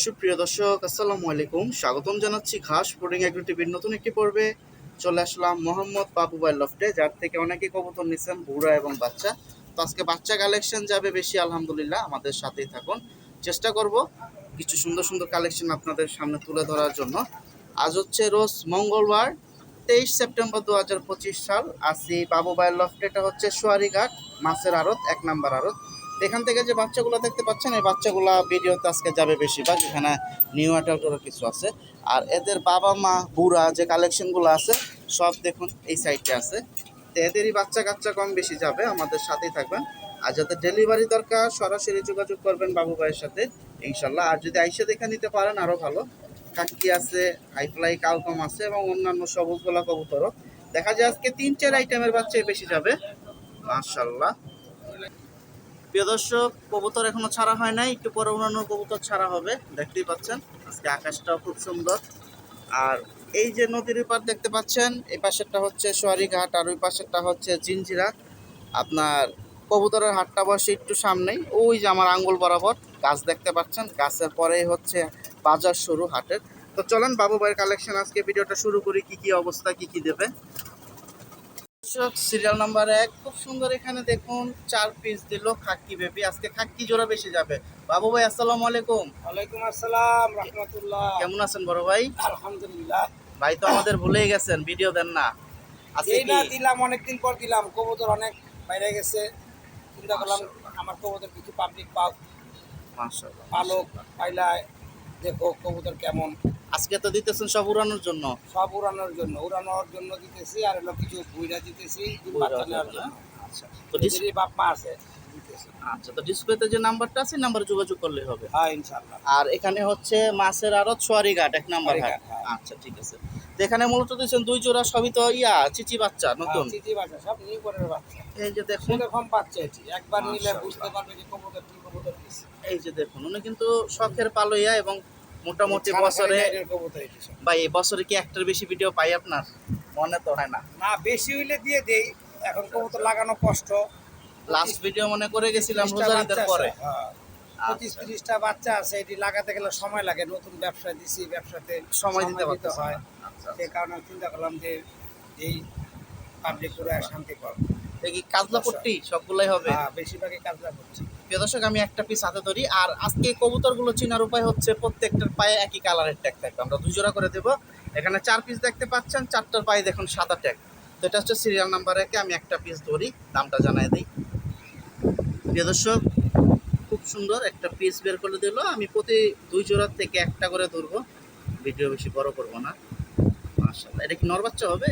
সুপ্রিয় দর্শক, আসসালামু আলাইকুম। স্বাগতম জানাচ্ছি ঘাস বোর্ডিং এগ্রো টিভির নতুন একটি পর্বে। চলে আসলাম মোহাম্মদ বাবুবাই লফটে, যার থেকে অনেকে কবুতর নিচ্ছেন বুড়া এবং বাচ্চা। তো আজকে বাচ্চা কালেকশন যাবে বেশি, আলহামদুলিল্লাহ, আমাদের সাথেই থাকুন। চেষ্টা করব কিছু সুন্দর সুন্দর কালেকশন আপনাদের সামনে তুলে ধরার জন্য। আজ হচ্ছে রোজ মঙ্গলবার, তেইশ সেপ্টেম্বর দু হাজার পঁচিশ সাল। আসি বাবুবাই লফটে এটা হচ্ছে সোয়ারিঘাট, মাছের আড়ত, এক নাম্বার আড়ত। এখান থেকে যে বাচ্চাগুলো দেখতে পাচ্ছেন, এই বাচ্চাগুলা ভিডিওতে আজকে যাবে বেশিরভাগ। এখানে নিউ অ্যাডাল্টেরও কিছু আছে। আর এদের বাবা মা, বুড়া যে কালেকশনগুলো আছে, সব দেখুন এই সাইডে আছে। তো এদেরই বাচ্চা কাচ্চা কম বেশি যাবে, আমাদের সাথেই থাকবেন। আর যাদের ডেলিভারি দরকার, সরাসরি যোগাযোগ করবেন বাবু ভাইয়ের সাথে, ইনশাল্লাহ। আর যদি আইসা দেখে নিতে পারেন আরও ভালো। কাকি আছে, হাইফ্লাই, কালকম আছে, এবং অন্যান্য সবুজ গোলা কবুতরও। দেখা যায় আজকে তিন, চার আইটেমের বাচ্চাই বেশি যাবে। মাশাল্লাহ। প্রিয় দর্শক, কবুতর এখনও ছাড়া হয় নাই, একটু পরে অন্যান্য কবুতর ছাড়া হবে, দেখতেই পাচ্ছেন। আজকে আকাশটাও খুব সুন্দর। আর এই যে নদীর পার দেখতে পাচ্ছেন, এই পাশেরটা হচ্ছে সোয়ারিঘাট আর ওই পাশেরটা হচ্ছে জিঞ্জিরা আপনার কবুতরের হাটটা বসে একটু সামনেই, ওই যে আমার আঙ্গুল বরাবর গাছ দেখতে পাচ্ছেন। গাছের পরেই হচ্ছে বাজার শুরু হাটের। তো চলেন, বাবু ভাইয়ের কালেকশন আজকে ভিডিওটা শুরু করি, কি কি অবস্থা, কি কি দেবে? সিরিয়াল নাম্বার এক। খুব সুন্দর এখানে দেখুন চার পিস দিল খাক্কি বেবি আজকে খাক্কি জোড়া বেশি যাবে। বাবু ভাই আসসালামু আলাইকুম। ওয়ালাইকুম আসসালাম রহমতুল্লাহ। কেমন আছেন বড় ভাই? আলহামদুলিল্লাহ। ভাই তো আমাদের ভুলেই গেছেন ভিডিও দেন না। আজকে না দিলাম অনেকদিন পর দিলাম। কবুতর অনেক বাইরে গেছে। চিন্তা করলাম আমার কবুতর কিছু পাবলিক পাও মাশাআল্লাহ, পালক। পাইলায়। দেখো কবুতর কেমন। আজকে তো দিতেছেন সব উড়ানোর জন্য? সব উড়ানোর জন্য। উড়ানোর জন্য দিতেছি আর হলো কিছু বুইরা দিতেছি বাচ্চা জন্য। আচ্ছা তো বাপ মা আছে আচ্ছা তো ডিসপ্লেতে যে নাম্বারটা আছে নাম্বারে যোগাযোগ করলেই হবে। হ্যাঁ ইনশাল্লাহ আর এখানে হচ্ছে মাছের আরও সোয়ারি ঘাট এক নাম্বার ঘাট। হ্যাঁ। আচ্ছা ঠিক আছে। তো এখানে মূলত দিচ্ছেন দুই জোড়া সবই তো ইয়া চিচি বাচ্চা নতুন? হ্যাঁ, চিঠি বাচ্চা সব নিউ করে বাচ্চা। এই যে দেখুন। সেরকম পাচ্ছে এটি। একবার নিলে বুঝতে পারবে যে কবুতর কি কবুতর এই যে দেখুন উনি কিন্তু শখের পালইয়া এবং মোটামুটি বছরে। ভাই এই বছরে কি একটার বেশি ভিডিও পাই আপনার? মনে তো হয় না। না বেশি হইলে দিয়ে দেই। এখন কবুতর লাগানো কষ্ট। লাস্ট ভিডিও মনে করে গেছিলাম রোজারিদের পরে। হ্যাঁ। পঁচিশ আচ্ছা। তিরিশটা বাচ্চা আছে এটি লাগাতে গেলে সময় লাগে। নতুন ব্যবসা দিছি ব্যবসাতে সময় দিতে পারতেছে হয়। আচ্ছা সে কারণে চিন্তা করলাম যে এই পাবলিক করে শান্তি কর দেখি কাজলা পট্টি? সবগুলাই হবে? হ্যাঁ বেশিরভাগই কাজটা করছি প্রিয় দর্শক আমি একটা পিস হাতে ধরি। আর আজকে কবুতরগুলো চেনার উপায় হচ্ছে প্রত্যেকটার পায়ে একই কালারের ট্যাগ থাকবে। আমরা দুই জোড়া করে দেবো। এখানে চার পিস দেখতে পাচ্ছেন চারটার পায়ে দেখুন সাদা ট্যাগ তো এটা হচ্ছে সিরিয়াল নাম্বার একে আমি একটা পিস ধরি দামটা জানাই দিই। প্রিয় দর্শক খুব সুন্দর একটা পিস বের করে দিল। আমি প্রতি দুই জোড়ার থেকে একটা করে ধরবো। ভিডিও বেশি বড় করব না। মাশাআল্লাহ এটা কি নর বাচ্চা হবে?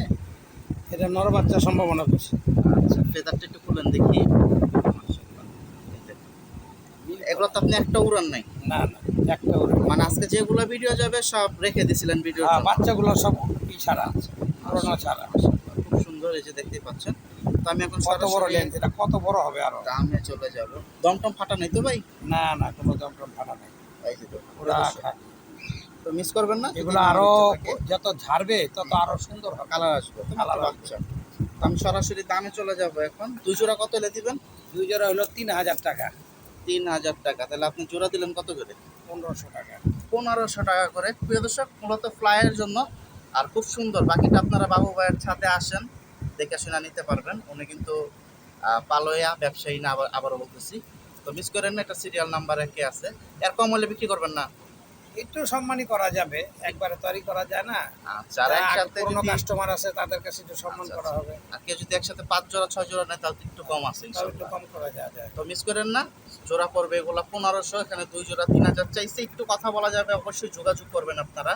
এটা নর বাচ্চা সম্ভাবনা বেশি। আচ্ছা ফেদারটা একটু খুলেন দেখি। এগুলো তো আপনি একটা উড়ান নাই? না না একটা ওর মানে আজকে যেগুলো ভিডিও যাবে সব রেখে দিছিলেন ভিডিও হ্যাঁ বাচ্চাগুলো সব ই ছাড়া আছে পুরোনো ছাড়া খুব সুন্দর এই যে দেখতেই পাচ্ছেন। তো আমি এখন কত বড় লেন্স এটা কত বড় হবে আরও? দামে চলে যাব। দমটম ফাটা নাই তো ভাই? না না কোনো দমটম ফাটা নেই। এই যে। খাঁটি। তো মিস করবেন না? এগুলো আরও যত ঝাড়বে তত আরও সুন্দর হবে। কালার আসবে কালার। আচ্ছা তো আমি সরাসরি দামে চলে যাব এখন। দুই জোড়া কত এলে দিবেন? দুই জোড়া হলো তিন হাজার টাকা। তিন হাজার টাকা। তাহলে আপনি জোড়া দিলেন কত করে? পনেরোশো টাকা। পনেরোশো টাকা করে। প্রিয় দর্শক মূলত ফ্লাইয়ের জন্য। আর খুব সুন্দর বাকিটা আপনারা বাবু ভাইয়ের ছাদে আসেন দেখে শুনে নিতে পারবেন। উনি কিন্তু পালয়া ব্যবসায়ী না আবার আবারও বলতেছি। তো মিস করেন না এটা সিরিয়াল নাম্বার একে আছে। এর কম হলে বিক্রি করবেন না? একটু সম্মানই করা যাবে। একবারে তৈরি করা যায় না। আচ্ছা আর একসাথে কোনো কাস্টমার আছে তাদের কাছে একটু সম্মান আচ্ছা, করা হবে। আর কেউ যদি একসাথে পাঁচ জোড়া ছয় জোড়া নেয় তাহলে একটু কম আছে একটু কম করা যায়। তো মিস করেন না? জোড়া পড়বে এগুলো পনেরোশো, এখানে দুই জোড়া, তিন হাজার চাইছে। একটু কথা বলা যাবে, অবশ্যই যোগাযোগ করবেন আপনারা।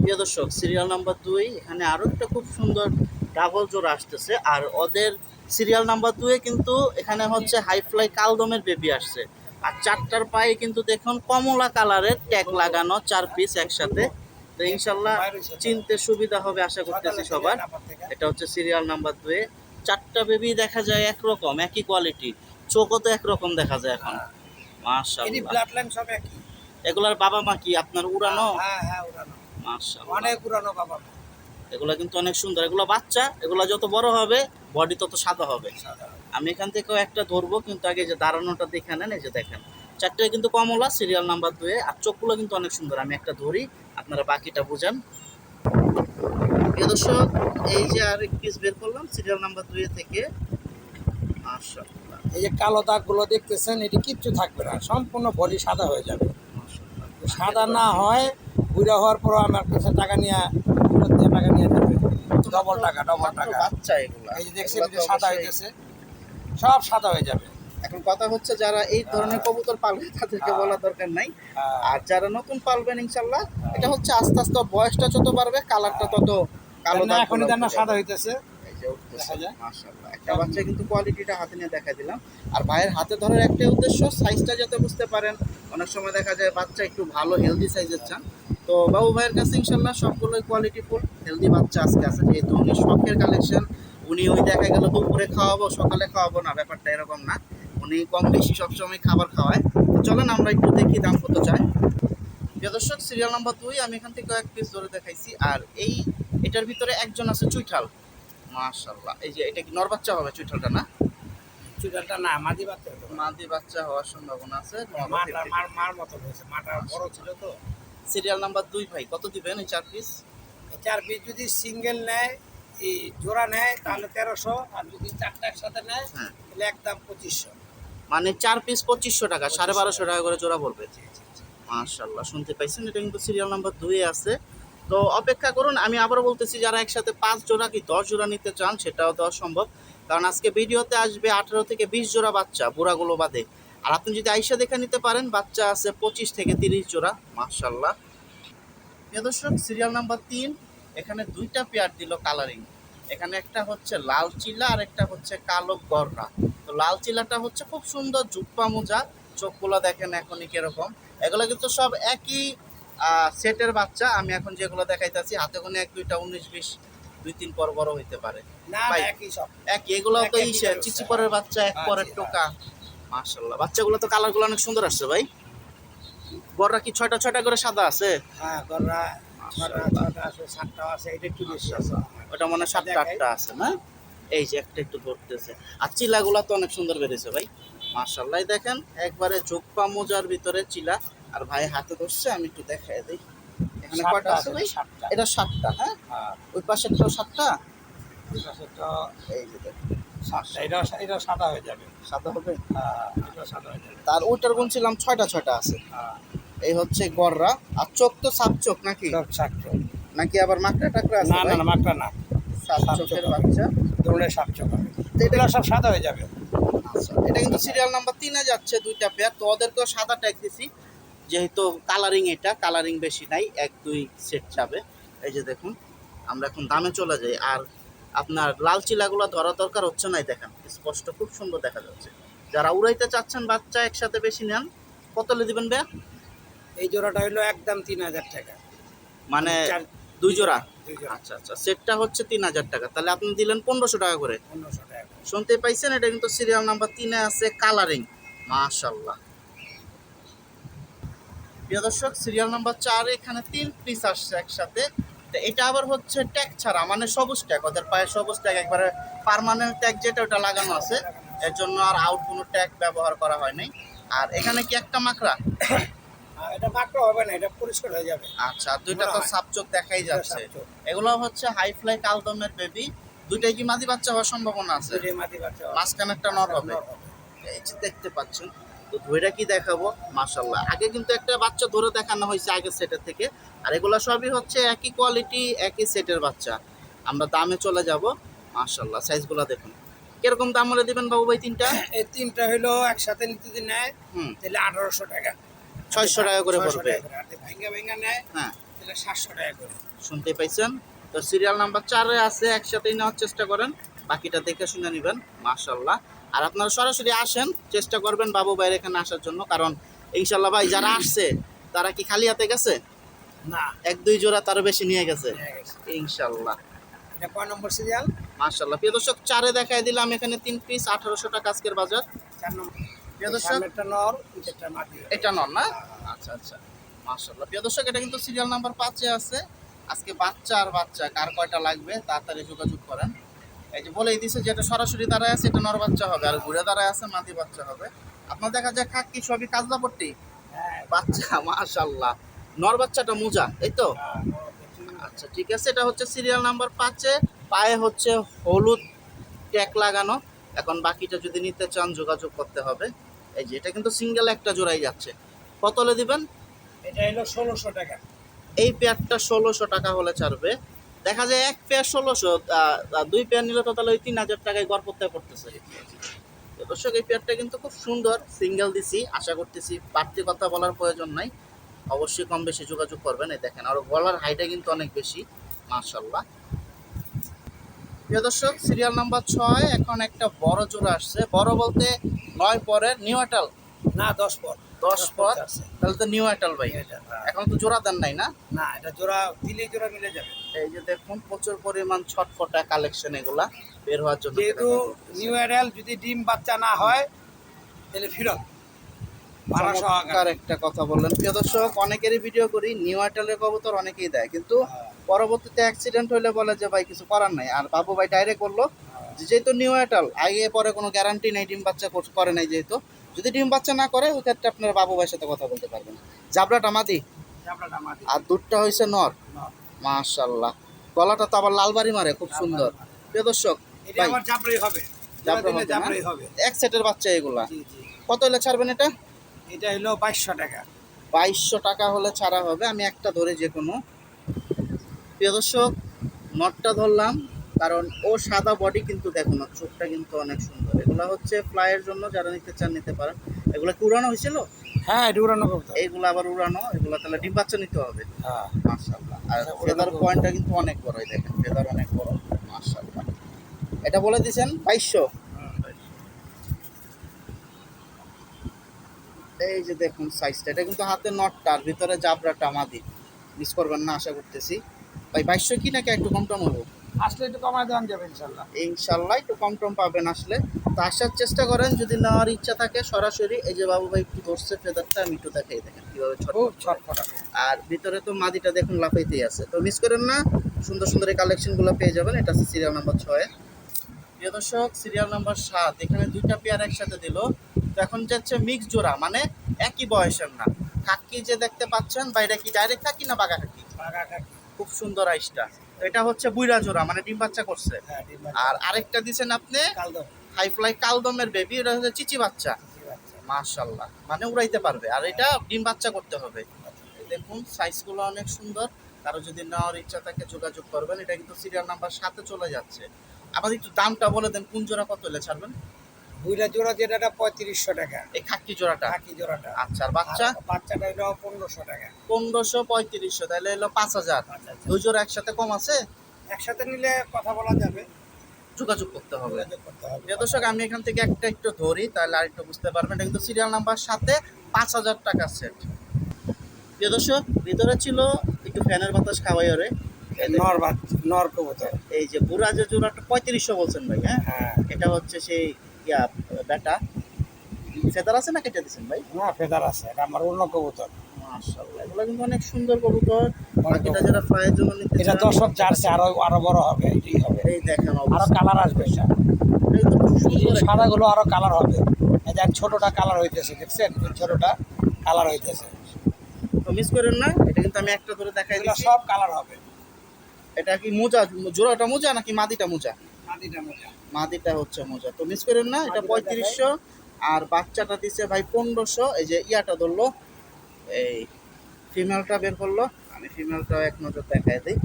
প্রিয় দর্শক সিরিয়াল নাম্বার দুই, এখানে আরও একটা খুব সুন্দর ডাবল জোড়া আসতেছে। আর ওদের সিরিয়াল নাম্বার দুয়ে কিন্তু এখানে হচ্ছে হাই ফ্লাই কালদমের বেবি আসছে। আর চারটার পায়ে কিন্তু দেখুন কমলা কালারের ট্যাগ লাগানো চার পিস একসাথে। তো ইনশাল্লাহ চিনতে সুবিধা হবে আশা করতেছি সবার। এটা হচ্ছে সিরিয়াল নাম্বার দুয়ে চারটা বেবি দেখা যায় একরকম, একই কোয়ালিটি চোখও তো একরকম দেখা যায় এখন। মাশাআল্লাহ। এগুলার বাবা মা কি? আপনার উড়ানো? হ্যাঁ হ্যাঁ উড়ানো। মাশাআল্লাহ। অনেক উড়ানো বাবা এগুলা কিন্তু অনেক সুন্দর। এগুলো বাচ্চা এগুলা যত বড় হবে বডি তত সাদা হবে। সাদা। আমি এখান থেকেও একটা ধরবো কিন্তু আগে যে দাঁড়ানোটা দেখে নেন এই যে দেখেন। চারটে কিন্তু কমলা সিরিয়াল নাম্বার দুয়ে আর চোখগুলো কিন্তু অনেক সুন্দর। আমি একটা ধরি আপনারা বাকিটা বুঝান। দর্শক এই যে আর পিস বের করলাম সিরিয়াল নাম্বার দুয়ে থেকে। মাশাআল্লাহ। এই যে কালো দাগগুলো দেখতেছেন এটি কিচ্ছু থাকবে না সম্পূর্ণ বডি সাদা হয়ে যাবে। সাদা না হয় বুড়া হওয়ার পর আমার কাছে টাকা নিয়ে টাকা নিয়ে যাবে। ডবল টাকা ডবল টাকা। বাচ্চা এগুলা। এই যে দেখছেন যে সাদা হইতেছে সব সাদা হয়ে যাবে। এখন কথা হচ্ছে যারা এই ধরনের কবুতর পালবে তাদেরকে হ্যাঁ। বলার দরকার নাই। আর আর যারা নতুন পালবেন ইনশাল্লাহ এটা হচ্ছে আস্তে আস্তে বয়সটা যত বাড়বে কালারটা তত কালো না দাগ এখনই দেন না সাদা হইতেছে। যে উঠতেছে। মাশাআল্লাহ। একটা বাচ্চা কিন্তু কোয়ালিটিটা হাতে নিয়ে দেখা দিলাম। আর ভাইয়ের হাতে ধরার একটাই উদ্দেশ্য সাইজটা যাতে বুঝতে পারেন। অনেক সময় দেখা যায় বাচ্চা একটু ভালো হেলদি সাইজের চান। তো বাবু ভাইয়ের কাছে ইনশাল্লাহ সবগুলোই কোয়ালিটি ফুল হেলদি বাচ্চা আজকে আছে। যেহেতু উনি শখের কালেকশন উনি ওই দেখা গেল দুপুরে খাওয়াবো সকালে খাওয়াবো না ব্যাপারটা এরকম না। উনি কম বেশি সবসময় খাবার খাওয়ায়। তো চলেন আমরা একটু দেখি দাম কত চাই প্রিয় দর্শক সিরিয়াল নাম্বার দুই আমি এখান থেকে কয়েক পিস ধরে দেখাইছি। আর এই এটার ভিতরে একজন আছে চুইঠাল। মাশাল্লাহ এই যে এটা কি নর বাচ্চা হবে চুইঠালটা না? চুড়ালটা না মাদি বাচ্চা মাদি বাচ্চা হওয়ার সম্ভাবনা আছে মাটা মার মার মতো হয়েছে মাটা বড় ছিল তো। সিরিয়াল নাম্বার দুই ভাই কত দিবেন এই চার পিস চার পিস যদি সিঙ্গেল নেয় এই জোড়া নেয় তাহলে তেরোশো আর যদি চারটা একসাথে নেয় হ্যাঁ। তাহলে একদম পঁচিশশো। মানে চার পিস পঁচিশশো টাকা সাড়ে বারোশো টাকা করে জোড়া পড়বে। মাশাল্লাহ শুনতে পাইছেন? এটা কিন্তু সিরিয়াল নাম্বার দুই আছে। তো অপেক্ষা করুন, আমি আবারও বলতেছি, যারা একসাথে পাঁচ জোড়া কি দশ জোড়া নিতে চান, সেটাও দেওয়া সম্ভব। কারণ আজকে ভিডিওতে আসবে আঠারো থেকে বিশ জোড়া বাচ্চা, বুড়াগুলো বাদে। আর আপনি যদি আইসা দেখে নিতে পারেন, বাচ্চা আছে পঁচিশ থেকে তিরিশ জোড়া মাশাল্লাহ প্রিয় দর্শক সিরিয়াল নাম্বার তিন, এখানে দুইটা পেয়ার দিল কালারিং এখানে একটা হচ্ছে লাল চিলা, আর একটা হচ্ছে কালো গররা। তো লাল চিলাটা হচ্ছে খুব সুন্দর, জুপ্পা মোজা। চোখগুলো দেখেন এখনই কীরকম। এগুলো কিন্তু সব একই সেটের বাচ্চা আমি এখন যেগুলো দেখাইতেছি হাতে কোনো এক দুইটা উনিশ বিশ দুই তিন পর বড় হইতে পারে। একই এগুলো তো ইসে বেরোচ্ছে। চিচিপরের বাচ্চা এক পরের টোকা। মাশাল্লাহ বাচ্চাগুলো তো কালারগুলো অনেক সুন্দর আসছে ভাই। বড়রা কি ছয়টা ছয়টা করে সাদা আছে? হ্যাঁ গররা ওটা মনে হয় সাতটা আটটা আছে না? এই যে একটা একটু ধরতেছে। আর চিলাগুলো তো অনেক সুন্দর বেরিয়েছে ভাই। মার্শাল্লাহ দেখেন একবারে চোখ পা মোজার ভিতরে চিলা। আর ভাই হাতে ধরছে আমি একটু দেখাই দিই। এখানে কয়টা আছে ভাই? সাতটা। এটা সাতটা হ্যাঁ? হ্যাঁ। ওই পাশেরটাও সাতটা? এই পাশেরটা এই যে সাতটা। এটা এটা সাদা হয়ে যাবে। সাদা হবে? হ্যাঁ এটা সাদা হয়ে যাবে। তার ওইটার গুনছিলাম ছয়টা ছয়টা আছে। হ্যাঁ। এই হচ্ছে গররা আর চোখ তো সাপ চোখ নাকি? সব সাতটা নাকি আবার মাকড়া টাকরা আছে না না? মাকড়া না। সাপ চোখের বাচ্চা। দৌড়ে সাত চোখ হবে। তো এটা এগুলো সব সাদা হয়ে যাবে। আচ্ছা এটা কিন্তু সিরিয়াল নাম্বার তিনে যাচ্ছে দুইটা পেয়ার তো ওদেরকেও সাদা ট্যাগ দিছি। যেহেতু কালারিং এটা কালারিং বেশি নাই এক দুই সেট যাবে। এই যে দেখুন আমরা এখন দামে চলে যাই। আর আপনার লাল চিলাগুলো ধরা দরকার হচ্ছে না এই দেখেন। স্পষ্ট খুব সুন্দর দেখা যাচ্ছে। যারা উড়াইতে চাচ্ছেন বাচ্চা একসাথে বেশি নেন কত লে দিবেন বে এই জোড়াটা হলো একদম তিন হাজার টাকা। মানে চার- দুই জোড়া? দুই জোড়া। আচ্ছা আচ্ছা। সেটটা হচ্ছে তিন হাজার টাকা। তাহলে আপনি দিলেন পনেরোশো টাকা করে। পনেরোশো টাকা। শুনতে পাইছেন? এটা কিন্তু সিরিয়াল নাম্বার তিনে আছে কালারিং মাশাল্লাহ প্রিয় দর্শক সিরিয়াল নাম্বার চার এখানে তিন পিস আসছে একসাথে। তো এটা আবার হচ্ছে ট্যাগ ছাড়া মানে সবুজ ট্যাগ ওদের পায়ে সবুজ ট্যাগ একবারে পার্মানেন্ট ট্যাগ যেটা ওটা লাগানো আছে। এর জন্য আর আউট কোনো ট্যাগ ব্যবহার করা হয় নাই। আর এখানে কি একটা মাকড়া? এটা মাকড় হবে না এটা পরিষ্কার হয়ে যাবে। আচ্ছা দুইটা তো সাপচোক দেখাই যাচ্ছে। এগুলো হচ্ছে হাই ফ্লাই কালদমের বেবি দুইটাই কি মাদি বাচ্চা হওয়ার সম্ভাবনা আছে? মাঝখানে একটা নর হবে। এই যে দেখতে পাচ্ছেন তো ধইরা কি দেখাবো? মাশাল্লাহ আগে কিন্তু একটা বাচ্চা ধরে দেখানো হয়েছে আগের সেটের থেকে। আর এগুলো সবই হচ্ছে একই কোয়ালিটি একই সেটের বাচ্চা। আমরা দামে চলে যাব। মাশাল্লাহ সাইজগুলো দেখুন। কীরকম দাম হলে দিবেন বাবু ভাই তিনটা? এই তিনটা হলো একসাথে নিতে যদি নেয় হুম। তাহলে আঠারোশো টাকা। ছয়শো টাকা করে 600 পড়বে। ভাঙ্গা ভাঙ্গা নেয় হ্যাঁ। তাহলে সাতশো টাকা করে। শুনতে পাইছেন? তো সিরিয়াল নাম্বার চারে আছে একসাথেই নেওয়ার চেষ্টা করেন। বাকিটা দেখে শুনে নেবেন। মাশাল্লাহ আর আপনারা সরাসরি আসেন চেষ্টা করবেন বাবু ভাইয়ের এখানে আসার জন্য কারণ ইনশাল্লাহ ভাই যারা আসছে তারা কি খালি হাতে গেছে? না। এক দুই জোড়া তারও বেশি নিয়ে গেছে? ইনশাল্লাহ। এটা কয় নম্বর সিরিয়াল মাশাল্লাহ। প্রিয় দর্শক চারে দেখাই দিলাম এখানে তিন পিস আঠারোশো টাকা আজকের বাজার। চার নম্বর। প্রিয় দর্শক নর এটা নন না? আচ্ছা আচ্ছা। মাশাল্লাহ। প্রিয় দর্শক এটা কিন্তু সিরিয়াল নাম্বার পাঁচে আছে। আজকে বাচ্চা আর বাচ্চা কার কয়টা লাগবে তাড়াতাড়ি যোগাযোগ করেন। এই যে বলেই দিছে যেটা সরাসরি দাঁড়ায় আছে এটা নর বাচ্চা হবে আর ঘুরে দাঁড়ায় আছে মাদি বাচ্চা হবে। আপনার দেখা যায় খাকি সবই কাজলাপট্টি হ্যাঁ। বাচ্চা মাশাল্লাহ নর বাচ্চাটা মোজা এই তো? আচ্ছা ঠিক আছে এটা হচ্ছে সিরিয়াল নাম্বার পাঁচে পায়ে হচ্ছে হলুদ ট্যাগ লাগানো। এখন বাকিটা যদি নিতে চান যোগাযোগ করতে হবে। এই যে এটা কিন্তু সিঙ্গেল একটা জোড়াই যাচ্ছে। কত হলে দিবেন? এটা হলো ষোলোশো টাকা। এই পেয়ারটা ষোলোশো টাকা হলে ছাড়বে। দেখা যায় এক পেয়ার ষোলোশো দুই পেয়ার নিলে তো তাহলে ওই তিন হাজার টাকায় গড় করতে পড়তেছে। দর্শক, এই পেয়ারটা কিন্তু খুব সুন্দর, সিঙ্গেল দিছি, আশা করতেছি বাড়তি কথা বলার প্রয়োজন নাই। অবশ্যই কম বেশি যোগাযোগ করবেন, এই দেখেন, আর গলার হাইটা কিন্তু অনেক বেশি মার্শাল্লাহ প্রিয় দর্শক সিরিয়াল নাম্বার ছয়, এখন একটা বড় জোড়া আসছে। বড় বলতে নয় পরের নিউ না, দশ পর। দশ আছে। তাহলে তো নিউ আটাল ভাই এখন তো জোড়া দেন নাই না? না এটা জোড়া দিলেই জোড়া মিলে যাবে। এই যে দেখুন প্রচুর পরিমাণ ছটফটা কালেকশন এগুলা বের হওয়ার জন্য যেহেতু নিউ এডাল যদি ডিম বাচ্চা না হয় তাহলে ফিরত। চমৎকার একটা কথা বললেন। প্রিয় দর্শক অনেকেরই ভিডিও করি নিউ আইটেলের কবুতর অনেকেই দেয়। কিন্তু পরবর্তীতে অ্যাক্সিডেন্ট হলে বলে যে ভাই কিছু করার নাই। আর বাবু ভাই ডাইরেক্ট বলল যে যেহেতু নিউ আইটাল আগে পরে কোনো গ্যারান্টি নেই ডিম বাচ্চা করে নাই যেহেতু যদি ডিম বাচ্চা না করে ওই ক্ষেত্রে আপনার বাবু ভাইয়ের সাথে কথা বলতে পারবেন। জাবরাটা মাদি আর দুধটা হয়েছে নর। মাশাল্লাহ গলাটা তো আবার লালবাড়ি মারে খুব সুন্দর। প্রিয় দর্শক এক সেটের বাচ্চা এগুলা। কত হলে ছাড়বেন এটা? এটা হলো বাইশশো টাকা। বাইশশো টাকা হলে ছাড়া হবে। আমি একটা ধরে যে কোনো। প্রিয় দর্শক নটটা ধরলাম। কারণ ও সাদা বডি কিন্তু দেখো না চোখটা কিন্তু অনেক সুন্দর। এগুলো হচ্ছে ফ্লাইয়ের জন্য যারা নিতে চান নিতে পারেন। এগুলো কি উড়ানো হয়েছিল? হ্যাঁ এটা উড়ানো। এইগুলো আবার উড়ানো এগুলো তাহলে ডিম বাচ্চা নিতে হবে। হ্যাঁ। মাশাল্লাহ আর আচ্ছা, ফেদার পয়েন্টটা কিন্তু অনেক বড় দেখেন ফেদার অনেক বড়। মাশাল্লাহ এটা বলে দিছেন বাইশশো? এই যে দেখুন সাইজটা এটা কিন্তু হাতে নটটা আর ভিতরে জাবরাটা মাদি। মিস করবেন না আশা করতেছি। ভাই বাইশশো কি নাকি একটু কম টম হব? আসলে একটু কমায় দেওয়া যাবে ইনশাল্লাহ ইনশাল্লাহ একটু কম টম পাবেন আসলে। তো আসার চেষ্টা করেন যদি নেওয়ার ইচ্ছা থাকে সরাসরি। এই যে বাবু ভাই একটু ধরছে ফেদারটা আমি একটু দেখাই দেখেন কীভাবে ছোট ছটফটা আর ভিতরে তো মাদিটা দেখুন লাফাইতেই আছে। তো মিস করেন না সুন্দর সুন্দর এই কালেকশনগুলো পেয়ে যাবেন। এটা হচ্ছে সিরিয়াল নাম্বার ছয়। প্রিয় দর্শক সিরিয়াল নাম্বার সাত। এখানে দুইটা পেয়ার একসাথে দিল। তো এখন যাচ্ছে মিক্স জোড়া মানে একই বয়সের না। কাকি যে দেখতে পাচ্ছেন বা এটা কি ডাইরেক্ট কাকি না পাকা খাকি খুব সুন্দর আইসটা তো এটা হচ্ছে বুইরা জোড়া মানে ডিম বাচ্চা করছে। হ্যাঁ আর আরেকটা দিছেন আপনি কাল দাও হাই ফ্লাই কালদমের বেবি এটা হচ্ছে চিচি বাচ্চা। মাশাল্লাহ মানে উড়াইতে পারবে। আর এটা ডিম বাচ্চা করতে হবে। দেখুন সাইজগুলো অনেক সুন্দর। কারও যদি নেওয়ার ইচ্ছা থাকে যোগাযোগ করবেন। এটা কিন্তু সিরিয়াল নাম্বার সাথে চলে যাচ্ছে। আমাদের একটু দামটা বলে দেন কোন জোড়া কত হলে ছাড়বেন? বুইরা জোড়া যেটা পঁয়ত্রিশশো টাকা। এই খাকি জোড়াটা? খাকি জোড়াটা। আচ্ছা আর বাচ্চা? বাচ্চাটা হলো পনেরোশো টাকা। পনেরোশো পঁয়ত্রিশশো তাহলে এলো পাঁচ হাজার। দুই জোড়া একসাথে কম আছে? একসাথে নিলে কথা বলা যাবে। যোগাযোগ করতে হবে। করতে হবে। প্রিয় দর্শক আমি এখান থেকে একটা একটু ধরি তাহলে আর একটু বুঝতে পারবেন। এটা কিন্তু সিরিয়াল নাম্বার সাথে পাঁচ হাজার টাকা সেট প্রিয় দর্শক ভিতরে ছিল একটু ফ্যানের বাতাস খাওয়াই ওরে। নর নর কবুতর। এই যে বুড়া যে জোড়াটা পঁয়ত্রিশশো বলছেন ভাই হ্যাঁ? হ্যাঁ। এটা হচ্ছে সেই ইয়া বেটা ফেদার আছে না কেটে দিচ্ছেন ভাই? না ফেদার আছে। এটা আমার অন্য কবুতর। মাশাআল্লাহ এগুলো কিন্তু অনেক সুন্দর কবুতর। বাকিটা। যারা ফ্রাইয়ের জন্য নিতে এটা দশক জার্সি আরও আরও বড় হবে এটাই হবে। এই দেখেন আরও কালার আসবে এই সাদাগুলো আরও কালার হবে। এই যে ছোটটা কালার হইতেছে দেখছেন? এই ছোটটা কালার হইতেছে। তো মিস করেন না এটা কিন্তু আমি একটা ধরে দেখাই দিচ্ছি। সব কালার হবে। এটা কি মোজা? জোড়াটা মোজা নাকি মাদিটা মোজা? আদিটা মোজা। মাদিটা হচ্ছে মোজা। তো মিস করেন না এটা পঁয়ত্রিশশো আর বাচ্চাটা দিছে ভাই পনেরোশো এই যে ইয়াটা ধরলো এই ফিমেলটা বের করল আমি ফিমেলটাও এক নজর দেখাই দিই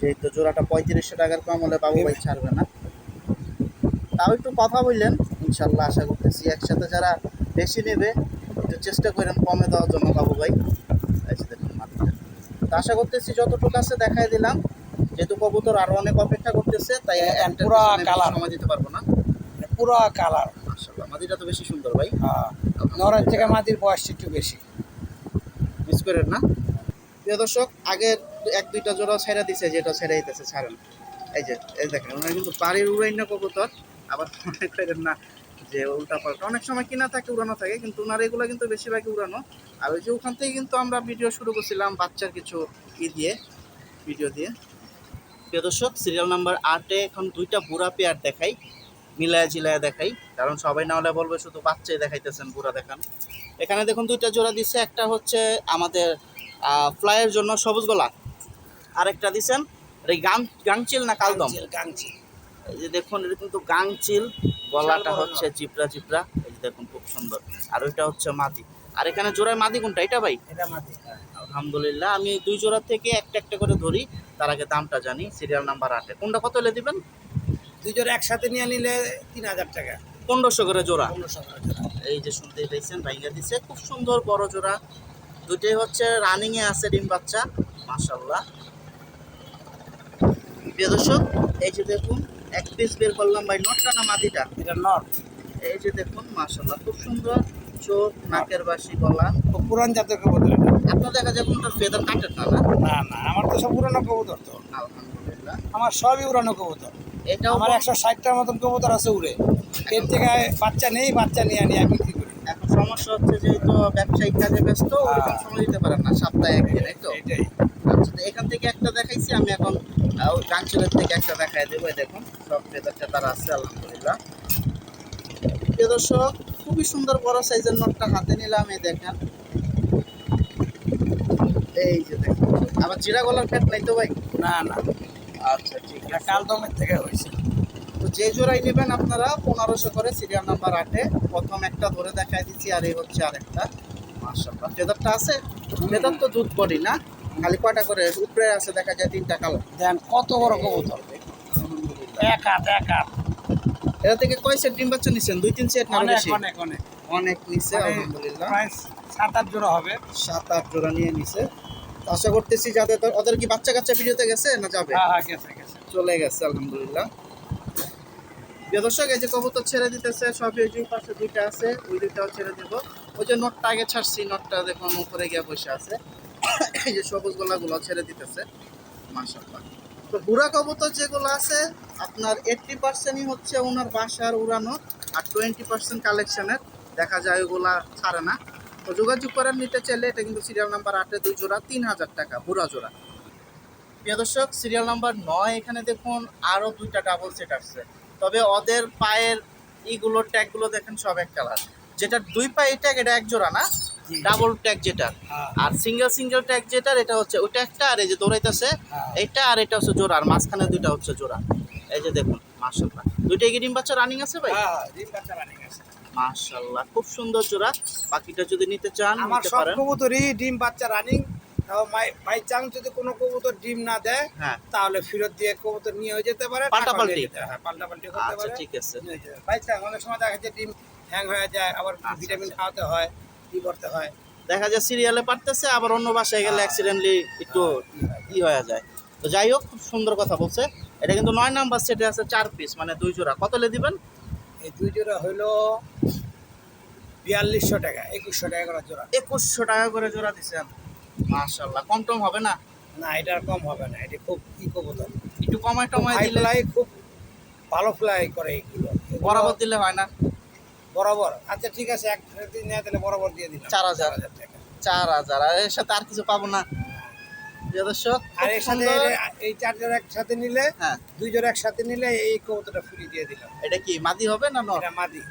যেহেতু জোড়াটা পঁয়ত্রিশশো টাকার কম হলে বাবু ভাই ছাড়বে না। তাও একটু কথা বললেন ইনশাল্লাহ আশা করতেছি একসাথে যারা বেশি নেবে একটু চেষ্টা করেন কমে দেওয়ার জন্য বাবু ভাই। দেখুন তো আশা করতেছি যতটুকু আছে দেখাই দিলাম। যেহেতু কবুতর আরও অনেক অপেক্ষা করতেছে তাই হ্যাঁ, পুরা কালার। সময় দিতে পারব না। পুরো কালার। মাশাআল্লাহ মাদিটা তো বেশি সুন্দর ভাই। হ্যাঁ নরের থেকে মাদির বয়স একটু বেশি। মিস করেন না? প্রিয় দর্শক আগের এক দুইটা জোড়া ছেড়ে দিছে যেটা ছেড়ে দিতেছে ছাড়েন। এই যে এই দেখেন ওনার কিন্তু বাড়ির উড়াই না কবুতর। আবার মনে করেন না যে উল্টা পাল্টা। অনেক সময় কিনা থাকে উড়ানো থাকে কিন্তু ওনার এগুলো কিন্তু বেশিরভাগই উড়ানো। আর ওই যে ওখান থেকে কিন্তু আমরা ভিডিও শুরু করছিলাম বাচ্চার কিছু ই দিয়ে ভিডিও দিয়ে। প্রিয় দর্শক সিরিয়াল নাম্বার আটে এখন দুইটা বুড়া পেয়ার দেখাই মিলায় ঝিলায় দেখাই। কারণ সবাই না হলে বলবে শুধু বাচ্চাই দেখাইতেছেন বুড়া দেখান। এখানে দেখুন দুইটা জোড়া দিচ্ছে একটা হচ্ছে আমাদের ফ্লাইয়ের জন্য সবুজ গোলা আরেকটা এই গাং গাংচিল না কালদম? গাংচিল, এই যে দেখুন এটা কিন্তু গাংচিল গলাটা হচ্ছে চিপড়া চিপড়া এই যে দেখুন খুব সুন্দর। আর ওইটা হচ্ছে মাদি। আর এখানে জোড়ায় মাদি কোনটা? এটা ভাই? এটা মাটি হ্যাঁ। আলহামদুলিল্লাহ আমি দুই জোড়া থেকে একটা একটা করে ধরি তার আগে দামটা জানি সিরিয়াল নাম্বার আটে। কোনটা কত হলে দিবেন? দুই জোড়া একসাথে নিয়ে নিলে তিন হাজার টাকা। পনেরোশো করে জোড়া। এই যে শুনতে পেয়েছেন ভাইঙ্গা দিচ্ছে খুব সুন্দর বড় জোড়া। দুটোই হচ্ছে রানিং এ আছে ডিম বাচ্চা মাশাল্লাহ প্রিয় দর্শক এই যে দেখুন এক পিস বের করলাম ভাই নটটা না মাদিটা? এটা নর এই যে দেখুন মাশাল্লাহ খুব সুন্দর চোখ নাকের বাসি গলা। খুব পুরান জাতের কবুতর আপনার দেখা যায় কোনটা ফেদার কাটেন না না? না আমার তো সব পুরানো কবুতর তো। আলহামদুলিল্লাহ। আমার সবই উড়ানো কবুতর। এটাও আমার একশো ষাটটার মতন কবুতর আছে উড়ে। এর থেকে বাচ্চা নেই বাচ্চা নিয়ে নিয়ে আমি বিক্রি করি। এখন সমস্যা হচ্ছে যেহেতু ব্যবসায়িক কাজে ব্যস্ত ওরকম হ্যাঁ। সময় দিতে পারেন না সপ্তাহে একদিন এই তো? এটাই আচ্ছা তো এখান থেকে একটা দেখাইছি আমি এখন গাংচলের থেকে একটা দেখাই দেবো দেখুন সব ফেদার টেদার আছে আলহামদুলিল্লাহ। প্রিয় দর্শক খুবই সুন্দর বড় সাইজের নোটটা হাতে নিলাম এই দেখেন। এই যে দেখুন আবার জিরা গলার ফ্যাট নাই তো ভাই? না না। আচ্ছা ঠিক এটা কালদমের থেকে হয়েছে। তো যে জোড়াই নেবেন আপনারা পনেরোশো করে সিরিয়াল নাম্বার আটে প্রথম একটা ধরে দেখাই দিচ্ছি আর এই হচ্ছে আরেকটা। মার্শাল্লাহ ফেদারটা আছে? ফেদার তো দুধ পড়ি না? খালি কয়টা করে? উপরে আছে দেখা যায় তিনটা কালো দেন কত বড় কবুতর? এক হাত এক হাত। এটা থেকে কয় সেট ডিম বাচ্চা নিছেন? দুই তিন সেট না বেশি? অনেক অনেক। অনেক নিছে মানে আলহামদুলিল্লাহ। প্রায় সাত আট জোড়া হবে। সাত আট জোড়া নিয়ে নিছে। আশা করতেছি যাতে ওদের কি বাচ্চা কাচ্চা ভিডিওতে গেছে না যাবে? হ্যাঁ হ্যাঁ গেছে গেছে। চলে গেছে আলহামদুলিল্লাহ। দর্শক এই যে কবুতর ছেড়ে দিতেছে সব এই যে পাশে দুইটা আছে ওই দুইটাও ছেড়ে দিব। ওই যে নটটা আগে ছাড়ছি নটটা দেখুন উপরে গিয়ে বসে আছে। এই যে সবুজ গোলাগুলো ছেড়ে দিতেছে মাশাআল্লাহ। তো বুড়া কবুতর যেগুলো আছে আপনার এইট্টি পার্সেন্টই হচ্ছে ওনার বাসার উড়ানো আর টোয়েন্টি পার্সেন্ট কালেকশনের দেখা যায় ওগুলা ছাড়ে না। তো যোগাযোগ করার নিতে চাইলে এটা কিন্তু সিরিয়াল নাম্বার আটে দুই জোড়া তিন হাজার টাকা বুড়া জোড়া। প্রিয় দর্শক সিরিয়াল নাম্বার নয় এখানে দেখুন আরও দুইটা ডাবল সেট আসছে। তবে ওদের পায়ের ইগুলোর ট্যাগগুলো দেখেন সব এক কালার যেটা দুই পায়ে ট্যাগ এটা এক জোড়া না? ডাবল ট্যাগ যেটা। হ্যাঁ। আর সিঙ্গেল সিঙ্গেল ট্যাগ যেটার এটা হচ্ছে ওইটা একটা আর এই যে দৌড়াইতেছে হ্যাঁ। এটা আর এটা হচ্ছে জোড়া আর মাঝখানে দুইটা হচ্ছে জোড়া। এই যে দেখুন মাশাল্লাহ দুইটাই কি ডিম বাচ্চা রানিং আছে ভাই? হ্যাঁ ডিম বাচ্চা রানিং আছে। মাশাল্লাহ খুব সুন্দর জোড়া। বাকিটা যদি নিতে চান আমার সব কবুতরই ডিম বাচ্চা রানিং বাই চান্স যদি কোনো কবুতর ডিম না দেয় হ্যাঁ। তাহলে ফেরত দিয়ে কবুতর নিয়ে হয়ে যেতে পারে পাল্টাপাল্টি। হ্যাঁ। পাল্টাপাল্টি করতে আচ্ছা পারে। ঠিক আছে। বাই চান্স অনেক সময় দেখা যায় ডিম হ্যাং হয়ে যায় আবার আচ্ছা, ভিটামিন আচ্ছা। খাওয়াতে হয় কি করতে হয়। দেখা যায় সিরিয়ালে পারতেছে আবার অন্য বাসায় গেলে হ্যাঁ। অ্যাক্সিডেন্টলি একটু ই হয়ে যায়। তো যাই হোক খুব সুন্দর কথা বলছে। এটা কিন্তু নয় নাম্বার সেটে আছে চার পিস মানে দুই জোড়া। কত লে দিবেন? এই দুই জোড়া হইল বিয়াল্লিশশো টাকা একুশশো টাকা করে জোড়া। একুশশো টাকা করে জোড়া দিচ্ছেন মাশাল্লাহ কম টম হবে না? না এটার কম হবে না এটা খুব ই কবুতর। একটু কমায় টমায় দিলে? খুব ভালো ফ্লাই করে এইগুলো এগুলো বরাবর দিলে হয় না? বরাবর। আচ্ছা ঠিক আছে এক দিন নিয়ে দিলে বরাবর দিয়ে দিলাম। চার হাজার। টাকা। চার হাজার এর সাথে আর কিছু পাবো না? প্রিয় দর্শক আর খুব এর সাথে সুন্দর। এই চার জোড়া একসাথে নিলে হ্যাঁ। দুই জোড়া একসাথে নিলে এই কবুতরটা ফ্রি দিয়ে দিলাম এটা কি মাদি হবে না নর? এটা মাদি।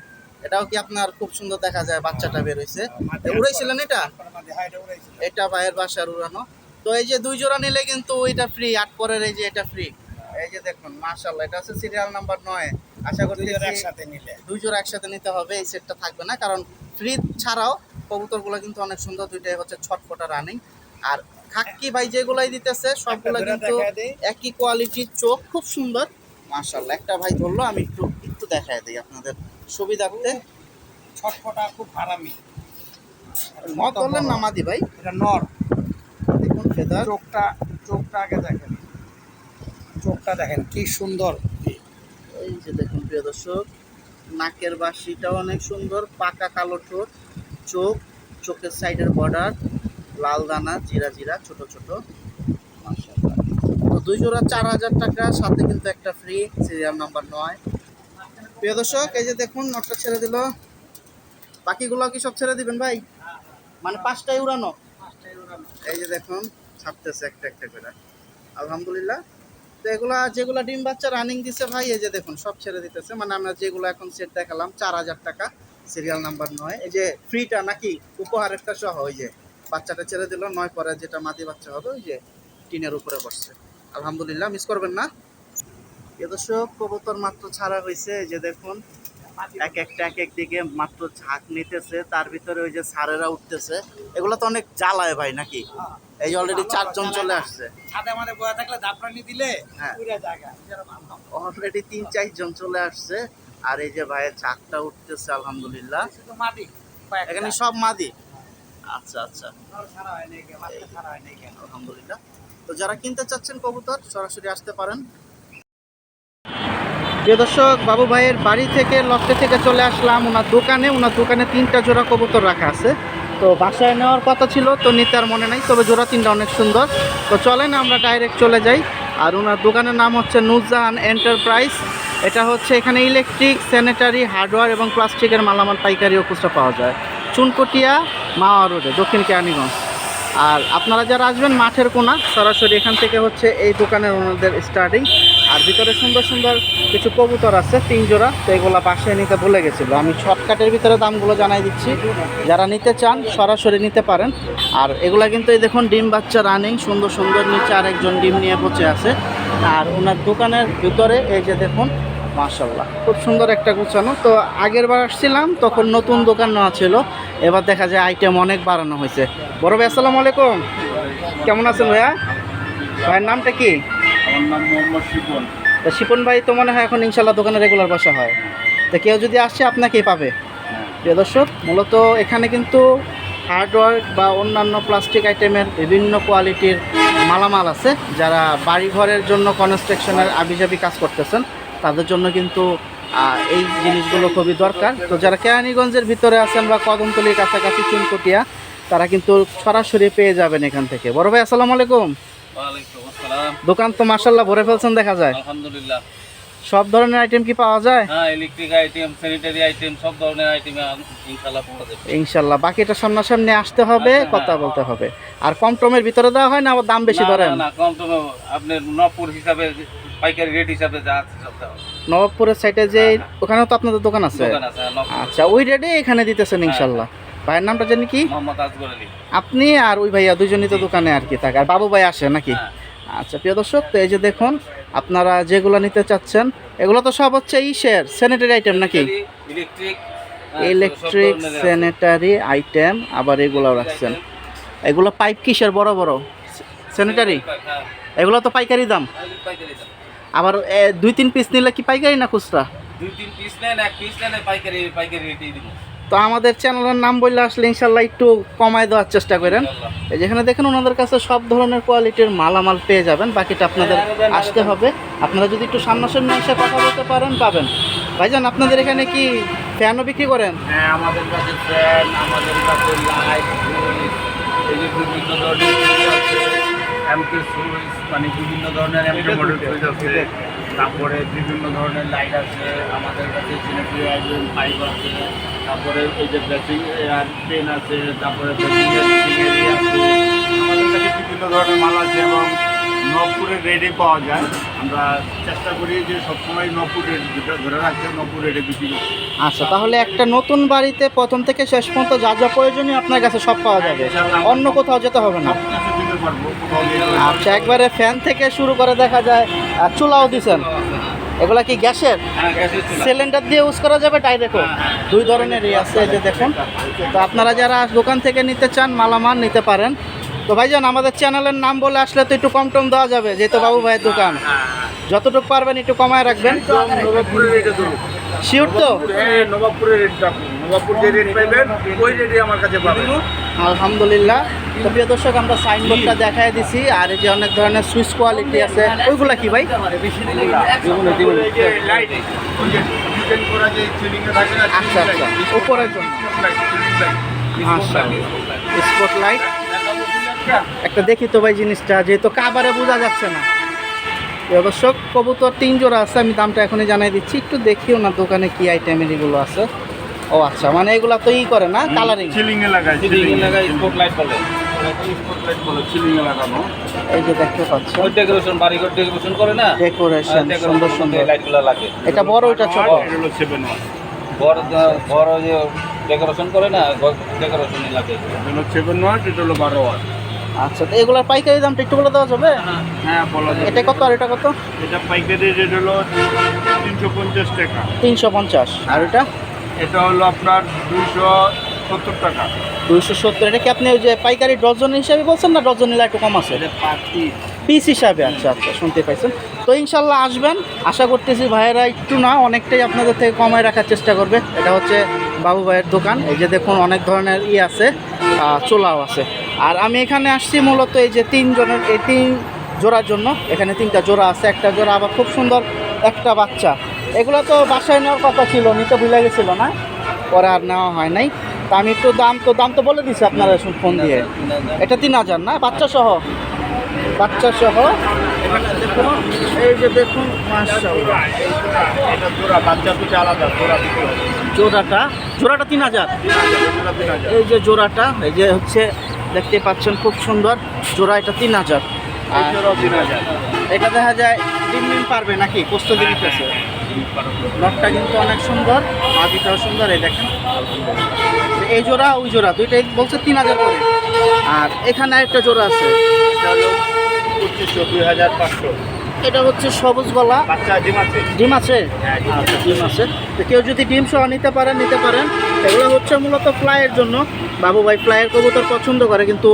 এটাও কি আপনার খুব সুন্দর দেখা যায় বাচ্চাটা বের হয়েছে উড়াইছিলেন এটা? হ্যাঁ এটা ভাইয়ের বাসার উড়ানো। তো এই যে দুই জোড়া নিলে কিন্তু এটা ফ্রি আট পরের এই যে এটা ফ্রি এই যে দেখুন মাশাল্লাহ এটা হচ্ছে সিরিয়াল নাম্বার নয়। আশা জোড়া একসাথে নিলে। দুই জোড়া একসাথে নিতে হবে এই সেটটা থাকবে না। কারণ ফ্রি ছাড়াও কবুতরগুলো কিন্তু অনেক সুন্দর দুইটাই হচ্ছে ছটফটা রানিং আর খাক্কি ভাই যেগুলাই দিতেছে সবগুলো কিন্তু একই কোয়ালিটির চোখ খুব সুন্দর। মাশাল্লাহ একটা ভাই ধরলো আমি একটু একটু দেখায় দিই আপনাদের সুবিধার্থে। ছটফটা খুব হারামি। মত বললেন নামাদি ভাই? এটা নর। দেখুন ফেদার। চোখটা চোখটা আগে দেখেন। চোখটা দেখেন কি সুন্দর। এই যে দেখুন প্রিয় দর্শক নাকের বাসিটাও অনেক সুন্দর পাকা কালো ঠোঁট চোখ চোখের সাইডের বর্ডার লাল দানা, জিরা জিরা, ছোট ছোট। দুই জোড়া চার হাজার টাকা, সাথে কিন্তু একটা ফ্রি সিরিয়াল নাম্বার নয়। প্রিয় দর্শক, এই যে দেখুন, নটটা ছেড়ে দিল। বাকিগুলো কি সব ছেড়ে দিবেন ভাই? মানে পাঁচটাই উড়ানো? এই যে দেখুন, ছাড়তেছে একটা একটা করে। আলহামদুলিল্লাহ। তো এগুলা, যেগুলা ডিম বাচ্চা রানিং দিছে ভাই, এই যে দেখুন, সব ছেড়ে দিতেছে। মানে আমরা যেগুলো এখন সেট দেখালাম, চার হাজার টাকা সিরিয়াল নাম্বার নয়। এই যে ফ্রিটা নাকি, উপহারেরটা সহ, ওই যে। বাচ্চাটা ছেড়ে দিল নয় পরে যেটা মাদি বাচ্চা হবে ওই যে টিনের উপরে বসছে। আলহামদুলিল্লাহ মিস করবেন না। এ দর্শক কবুতর মাত্র ছাড়া হয়েছে এই যে দেখুন এক একটা এক এক দিকে মাত্র ঝাঁক নিতেছে তার ভিতরে ওই যে সারেরা উঠতেছে। এগুলো তো অনেক জ্বালায় ভাই নাকি? এই যে অলরেডি চারজন চলে আসছে। দিলে হ্যাঁ। অলরেডি তিন চারজন চলে আসছে আর এই যে ভাইয়ের ঝাঁকটা উঠতেছে আলহামদুলিল্লাহ। এখানে সব মাদি। আচ্ছা আচ্ছা। আলহামদুলিল্লাহ। তো যারা কিনতে চাচ্ছেন কবুতর সরাসরি আসতে পারেন। প্রিয় দর্শক বাবু ভাইয়ের বাড়ি থেকে লফটে থেকে চলে আসলাম। ওনার দোকানে ওনার দোকানে তিনটা জোড়া কবুতর রাখা আছে। তো বাসায় নেওয়ার কথা ছিল তো নিতে আর মনে নাই তবে জোড়া তিনটা অনেক সুন্দর। তো চলেন আমরা ডাইরেক্ট চলে যাই। আর ওনার দোকানের নাম হচ্ছে নুজাহান এন্টারপ্রাইজ এটা হচ্ছে এখানে ইলেকট্রিক স্যানিটারি হার্ডওয়্যার এবং প্লাস্টিকের মালামাল পাইকারি ও খুচরা পাওয়া যায়। চুনকটিয়া মাওয়া রোডে দক্ষিণ কেরানীগঞ্জ। আর আপনারা যারা আসবেন মাঠের কোনা সরাসরি এখান থেকে হচ্ছে এই দোকানের ওনাদের স্টার্টিং আর ভিতরে সুন্দর সুন্দর কিছু কবুতর আছে, তিন জোড়া, তো এগুলো বাসায় নিতে ভুলে গেছিল। আমি শর্টকাটের ভিতরে দামগুলো জানাই দিচ্ছি। যারা নিতে চান, সরাসরি নিতে পারেন। আর এগুলা কিন্তু এই দেখুন, ডিম বাচ্চা রানিং সুন্দর সুন্দর নিচে আরেকজন ডিম নিয়ে বসে আছে। আর ওনার দোকানের ভিতরে এই যে দেখুন মাশাল্লাহ খুব সুন্দর একটা গুছানো। তো আগের বার আসছিলাম তখন নতুন দোকান নেওয়া ছিল। এবার দেখা যায় আইটেম অনেক বাড়ানো হয়েছে। বড় ভাই আসসালামু আলাইকুম। কেমন আছেন ভাইয়া? ভাইয়ের নামটা কি? আমার নাম মোহাম্মদ শিপন। তো শিপন ভাই তো মনে হয় এখন ইনশাল্লাহ দোকানে রেগুলার বসা হয়। তো কেউ যদি আসছে আপনাকেই পাবে। প্রিয় দর্শক মূলত এখানে কিন্তু হার্ডওয়ার্ক বা অন্যান্য প্লাস্টিক আইটেমের বিভিন্ন কোয়ালিটির মালামাল আছে। যারা বাড়িঘরের জন্য কনস্ট্রাকশনের আবিজাবি কাজ করতেছেন তাদের জন্য কিন্তু এই জিনিসগুলো খুবই দরকার। তো যারা কেরানীগঞ্জের ভিতরে আছেন বা কদমতলির কাছাকাছি চুনকুটিয়া তারা কিন্তু সরাসরি পেয়ে যাবেন এখান থেকে। বড় ভাই আসসালামু আলাইকুম। দোকান তো মাসাল্লাহ ভরে ফেলছেন দেখা যায়। আলহামদুলিল্লাহ। সব ধরনের আইটেম কি পাওয়া যায়? হ্যাঁ ইলেকট্রিক আইটেম স্যানিটারি আইটেম সব ধরনের আইটেম ইনশাল্লাহ পাওয়া যাবে। ইনশাল্লাহ বাকিটা সামনাসামনি আসতে হবে আচ্ছা, কথা হ্যাঁ, বলতে হবে। আর কম টমের ভিতরে দেওয়া হয় না আবার দাম বেশি ধরেন না, না কম তো আপনার নপুর হিসাবে পাইকারি রেট হিসাবে যা আছে সব দেওয়া নবাবপুরের সাইডে যে ওখানেও তো আপনাদের দোকান আছে? দোকান আছে হ্যাঁ, আচ্ছা ওই রেটে এখানে দিতেছেন ইনশাল্লাহ। ভাইয়ের নামটা জানি কি? মোহাম্মদ আসগর আলী। আপনি আর ওই ভাইয়া দুজনই তো দোকানে আর কি থাকে। আর বাবু ভাই আসে নাকি? হ্যাঁ। আচ্ছা প্রিয় দর্শক তো এই যে দেখুন আপনারা যেগুলো নিতে চাচ্ছেন এগুলো তো সব হচ্ছে ইসের স্যানিটারি আইটেম নাকি? ইলেকট্রিক ইলেকট্রিক স্যানিটারি আইটেম আবার এগুলো রাখছেন। এগুলো পাইপ কিসের বড় বড়? স্যানিটারি এগুলো তো পাইকারি দাম। আবার দুই তিন পিস নিলে কি পাইকারি না খুচরা? দুই তিন পিস নেন এক পিস নেন পাইকারি পাইকারি রেটেই দিব। তো আমাদের চ্যানেলের নাম বললে আসলে ইনশাল্লাহ একটু কমায় দেওয়ার চেষ্টা করেন। যেখানে দেখেন ওনাদের কাছে সব ধরনের কোয়ালিটির মালামাল পেয়ে যাবেন বাকিটা আপনাদের আসতে হবে। আপনারা যদি একটু সামনাসামনি এসে কথা বলতে পারেন পাবেন। ভাইজান আপনাদের এখানে কি ফ্যানও বিক্রি করেন? হ্যাঁ আমাদের কাছে ফ্যান আমাদের কাছে লাইট এই যে বিভিন্ন ধরনের এমকে সুইচ মানে বিভিন্ন ধরনের মডেল সুইচ আছে তারপরে বিভিন্ন ধরনের লাইট আছে আমাদের কাছে পাইপ আছে তারপরে এই যে ব্যাটিং আর পেন আছে তারপরে সিনারি আছে। আমাদের কাছে বিভিন্ন ধরনের মাল আছে এবং নবপুরের রেডে পাওয়া যায়। আমরা চেষ্টা করি যে সবসময় নবপুর রেট ধরে রাখতে নবপুর রেটে বিক্রি করতে। আচ্ছা তাহলে একটা নতুন বাড়িতে প্রথম থেকে শেষ পর্যন্ত যা যা প্রয়োজনীয় আপনার কাছে সব পাওয়া যাবে। অন্য কোথাও যেতে হবে না। পারব। আচ্ছা একবারে ফ্যান থেকে শুরু করে দেখা যায় চুলাও দিছেন। এগুলা কি গ্যাসের? হ্যাঁ। সিলিন্ডার দিয়ে ইউজ করা যাবে ডাইরেক্টও দুই ধরনেরই আছে এই যে দেখুন। তো আপনারা যারা দোকান থেকে নিতে চান মালামাল নিতে পারেন। তো ভাইজান আমাদের চ্যানেলের নাম বলে আসলে তো একটু কম টম দেওয়া যাবে যেহেতু বাবু ভাইয়ের দোকান। যতটুকু পারবেন একটু কমায় রাখবেন। শিওর তো? হ্যাঁ নবাবপুরের রেট রাখুন নবাবপুর যে রেট পাইবেন ওই রেটে আমার কাছে পাবেন। আলহামদুলিল্লাহ। তো প্রিয় দর্শক আমরা সাইনবোর্ডটা দেখাই দিছি আর এই যে অনেক ধরনের সুইচ কোয়ালিটি আছে ওইগুলা কি ভাই? না আচ্ছা আচ্ছা উপরের জন্য। স্পট লাইট একটা দেখি তো ভাই জিনিসটা যেহেতু কাবারে বোঝা যাচ্ছে না। দর্শক কবুতর তিন জোড়া আছে আমি দামটা এখনই জানাই দিচ্ছি। একটু দেখি ওনার দোকানে কি আইটেমের এগুলো আছে। ও আচ্ছা মানে এগুলা তো ই করে না কালারিং সিলিং এ লাগায় সিলিং এ লাগায় স্পট লাইট বলে। স্পটলাইট বলে সিলিংয়ে লাগানো। এই যে দেখতে পাচ্ছেন ওই ডেকোরেশন বাড়িঘর ডেকোরেশন করে না? ডেকোরেশন সুন্দর সুন্দর। লাইটগুলো লাগে। এটা বড় ওইটা ছোট? এটা হলো সেভেন ওয়ান বড় বড় যে ডেকোরেশন করে না ডেকোরেশনই লাগে। এটা হলো সেভেন ওয়াট এটা হলো বারো ওয়াট আচ্ছা তো এগুলার পাইকারি দামটা একটু বলে দেওয়া যাবে? হ্যাঁ বলা যায় এটা কত আর এটা কত? এটা পাইকারি রেট হলো তিনশো পঞ্চাশ টাকা। তিনশো পঞ্চাশ। আর এটা? এটা হলো আপনার দুশো সত্তর টাকা। দুইশো সত্তর এটা কি আপনি ওই যে পাইকারি ডজন হিসাবে বলছেন না ডজন নিলে একটু কম আছে? পিস। হিসাবে আচ্ছা আচ্ছা শুনতে পাইছেন। তো ইনশাল্লাহ আসবেন আশা করতেছি ভাইয়েরা একটু না অনেকটাই আপনাদের থেকে কমায় রাখার চেষ্টা করবে। এটা হচ্ছে বাবু ভাইয়ের দোকান এই যে দেখুন অনেক ধরনের ই আছে চোলাও আছে। আর আমি এখানে আসছি মূলত এই যে তিনজনের এই তিন জোড়ার জন্য। এখানে তিনটা জোড়া আছে একটা জোড়া আবার খুব সুন্দর একটা বাচ্চা। এগুলো তো বাসায় নেওয়ার কথা ছিল নিতে ভুলে গেছিল না। পরে আর নেওয়া হয় নাই। তা আমি একটু দাম তো দাম তো বলে দিছি আপনারা শুন ফোন দিয়ে। এটা তিন হাজার না? বাচ্চা সহ। বাচ্চা সহ। দেখুন এই যে দেখুন জোড়াটা? জোড়াটা তিন হাজার। তিন এই যে জোড়াটা এই যে হচ্ছে দেখতে পাচ্ছেন খুব সুন্দর। জোড়া এটা তিন হাজার। আর তিন হাজার। এটা দেখা যায় ডিম ডিম পারবে নাকি? পোস্ত দিতেছে নটটা কিন্তু অনেক সুন্দর মাটিটাও সুন্দর এই দেখেন। এই জোড়া ওই জোড়া দুইটাই বলছে তিন হাজার করে। আর এখানে একটা জোড়া আছে। এটা পঁচিশশো দুই হাজার পাঁচশো। এটা হচ্ছে সবুজ গলা। বাচ্চা ডিম আছে? ডিম আছে? হ্যাঁ, ডিম আচ্ছা ডিম আছে। তো কেউ যদি ডিম সহ নিতে পারেন নিতে পারেন। এগুলো হচ্ছে মূলত ফ্লাইয়ের জন্য। বাবু ভাই ফ্লাইয়ের কবুতর পছন্দ করে কিন্তু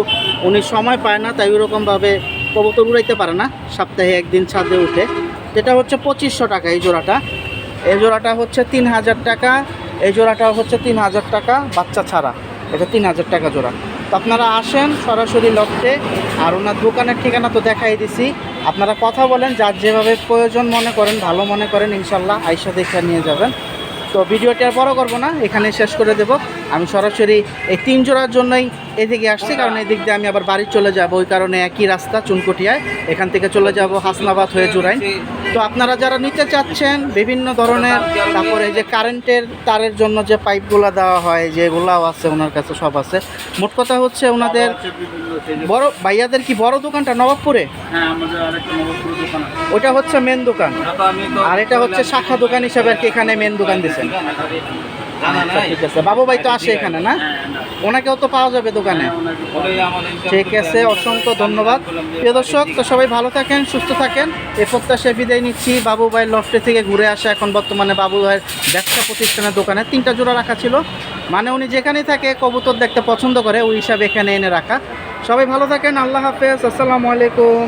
উনি সময় পায় না তাই ওরকমভাবে কবুতর উড়াইতে পারে না। সপ্তাহে একদিন ছাদে উঠে। যেটা হচ্ছে পঁচিশশো টাকা এই জোড়াটা। এই জোড়াটা হচ্ছে তিন হাজার টাকা, এই জোড়াটা হচ্ছে তিন হাজার টাকা, বাচ্চা ছাড়া। এটা তিন হাজার টাকা জোড়া। তো আপনারা আসেন সরাসরি লক্ষ্যে আর ওনার দোকানের ঠিকানা তো দেখাই দিছি। আপনারা কথা বলেন, যার যেভাবে প্রয়োজন মনে করেন, ভালো মনে করেন, ইনশাল্লাহ আইসা দেখে নিয়ে যাবেন। তো ভিডিওটি আর বড় করব না এখানে শেষ করে দেব। আমি সরাসরি এই তিন জোড়ার জন্যই এদিকে আসছি কারণ এদিক দিয়ে আমি আবার বাড়ি চলে যাব। ওই কারণে একই রাস্তা চুনকুটিয়ায়। এখান থেকে চলে যাব হাসনাবাদ হয়ে জোড়াই তো আপনারা যারা নিতে চাচ্ছেন বিভিন্ন ধরনের তারপরে এই যে কারেন্টের তারের জন্য যে পাইপগুলো দেওয়া হয় যেগুলাও আছে ওনার কাছে সব আছে। মোট কথা হচ্ছে ওনাদের। বড় ভাইয়াদের কি বড় দোকানটা নবাবপুরে? হ্যাঁ ওটা হচ্ছে মেন দোকান। আর এটা হচ্ছে শাখা দোকান হিসাবে আর কি এখানে মেন দোকান দিচ্ছেন। ঠিক আছে। বাবু ভাই তো আসে এখানে না? হ্যাঁ, ওনাকেও তো পাওয়া যাবে দোকানে। ঠিক আছে অসংখ্য ধন্যবাদ। প্রিয় দর্শক তো সবাই ভালো থাকেন সুস্থ থাকেন। এ প্রত্যাশায় বিদায় নিচ্ছি। বাবু ভাইয়ের লফটে থেকে ঘুরে আসা এখন বর্তমানে বাবু ভাইয়ের ব্যবসা প্রতিষ্ঠানের দোকানে। তিনটা জোড়া রাখা ছিল। মানে উনি যেখানেই থাকে কবুতর দেখতে পছন্দ করে ওই হিসাবে এখানে এনে রাখা। সবাই ভালো থাকেন আল্লাহ হাফেজ আসসালামু আলাইকুম।